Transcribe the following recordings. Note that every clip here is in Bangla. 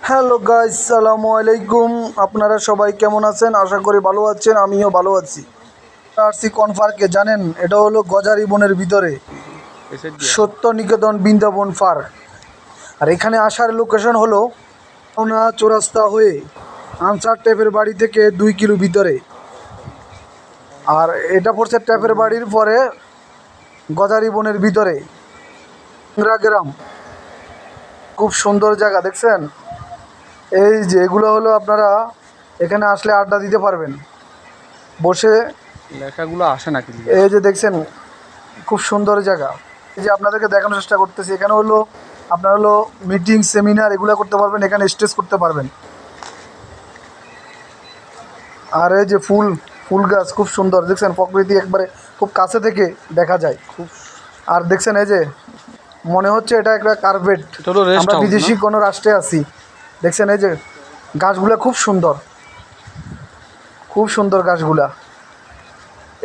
হ্যালো গাইস সালামু আলাইকুম। আপনারা সবাই কেমন আছেন? আশা করি ভালো আছেন আমিও ভালো আছি। আরসি কনফার্কে জানেন এটা হলো গজারি বনের ভিতরে। সত্য নিকেতন বৃন্দাবন পার্ক আর এখানে আসার লোকেশন হলো ওনা চৌরাস্তা হয়ে আনসার ট্যাপের বাড়ি থেকে দুই কিলো ভিতরে। আর এটা পড়ছে ট্যাপের বাড়ির পরে গজারি বনের ভিতরে। গ্রাম। খুব সুন্দর জায়গা দেখছেন? এই যে এগুলো হলো আপনারা এখানে আসলে আড্ডা দিতে পারবেন। বসে লেখাগুলো আসে না কিন্তু এই যে দেখছেন খুব সুন্দর জায়গা। এই যে আপনাদেরকে দেখানোর চেষ্টা করতেছি এখানে হলো আপনার হলো মিটিং সেমিনার এগুলো করতে পারবেন এখানে স্টেজ করতে পারবেন। আর এই যে ফুল ফুল গাছ খুব সুন্দর দেখছেন প্রকৃতি একবারে খুব কাছে থেকে দেখা যায়। খুব আর দেখছেন এই যে মনে হচ্ছে এটা একটা কার্পেট আমরা বিদেশি কোনো রাষ্ট্রে আছি। দেখছেন এই যে গাছগুলা খুব সুন্দর। খুব সুন্দর গাছগুলা।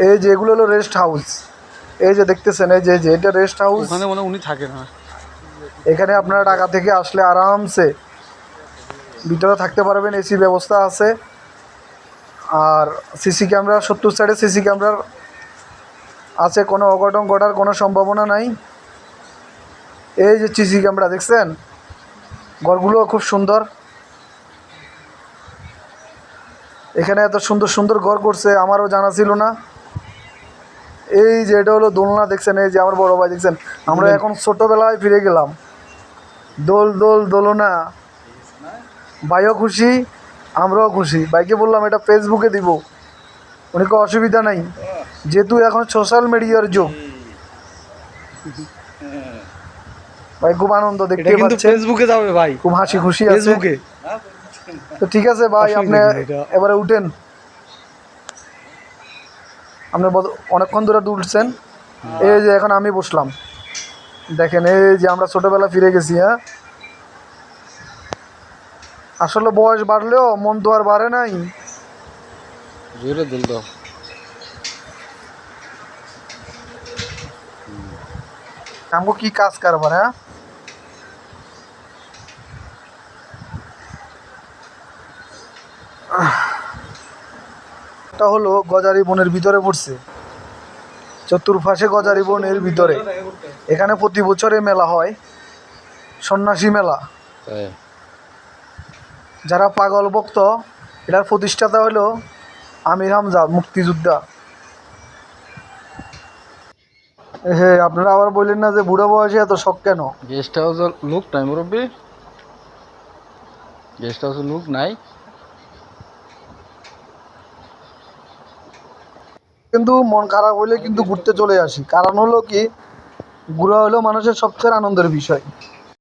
এই যে এগুলো হলো রেস্ট হাউস এই যে দেখতেছেন এই যে এটা রেস্ট হাউস ওখানে মনে উনি থাকে না এখানে আপনারা ঢাকা থেকে আসলে আরামসে ভিতরে থাকতে পারবেন এসি ব্যবস্থা আছে। আর সিসি ক্যামেরা সত্তর সাইডে সিসি ক্যামেরার আছে কোনো অঘটন ঘটার কোনো সম্ভাবনা নাই। এই যে সিসি ক্যামেরা দেখছেন? ঘরগুলো খুব সুন্দর। এখানে এত সুন্দর সুন্দর ঘর করছে আমারও জানা ছিল না। এই যে এটা হলো দোলনা দেখছেন? এই যে আমার বড় ভাই দেখছেন? আমরা এখন ছোটবেলায় ফিরে গেলাম। দোল দোল দোলনা। ভাইও খুশি আমরাও খুশি। ভাইকে বললাম এটা ফেসবুকে দিব। উনি কোনো অসুবিধা নাই। যেহেতু এখন সোশ্যাল মিডিয়ার যুগ। ভাই খুব আনন্দ দেখতে কিন্তু ফেসবুকে যাবে ভাই। খুব হাসি খুশি আছে। ফেসবুকে তো ঠিক আছে ভাই আপনি এবারে উঠেন। আপনি অনেকক্ষণ ধরে উঠছেন। এই যে এখন আমি বসলাম। দেখেন এই যে আমরা ছোটবেলা ফিরে গেছি হ্যাঁ? আসলে বয়স বাড়লেও মন তো আর বাড়ে নাই। জোরে দিল কি কাজ কারবার হ্যাঁ? এটা হলো গজারি বনের ভিতরে পড়ছে। চতুর্পাশে গজারি বনের ভিতরে। এখানে প্রতি বছরে মেলা হয়। সন্ন্যাসী মেলা। যারা পাগল ভক্ত এটার প্রতিষ্ঠাতা হলো আমির হামজা মুক্তিযোদ্ধা। হ্যাঁ আপনারা আবার বললেন না যে বুড়ো বয়সে এত শখ কেন? গেস্ট হাউসের লোক নাই মুরব্বী। গেস্ট হাউসের লোক নাই। কিন্তু মন খারাপ হলে কিন্তু ঘুরতে চলে আসি। কারণ হলো কি, ঘোরা হলো মানুষের সবচেয়ে আনন্দের বিষয়।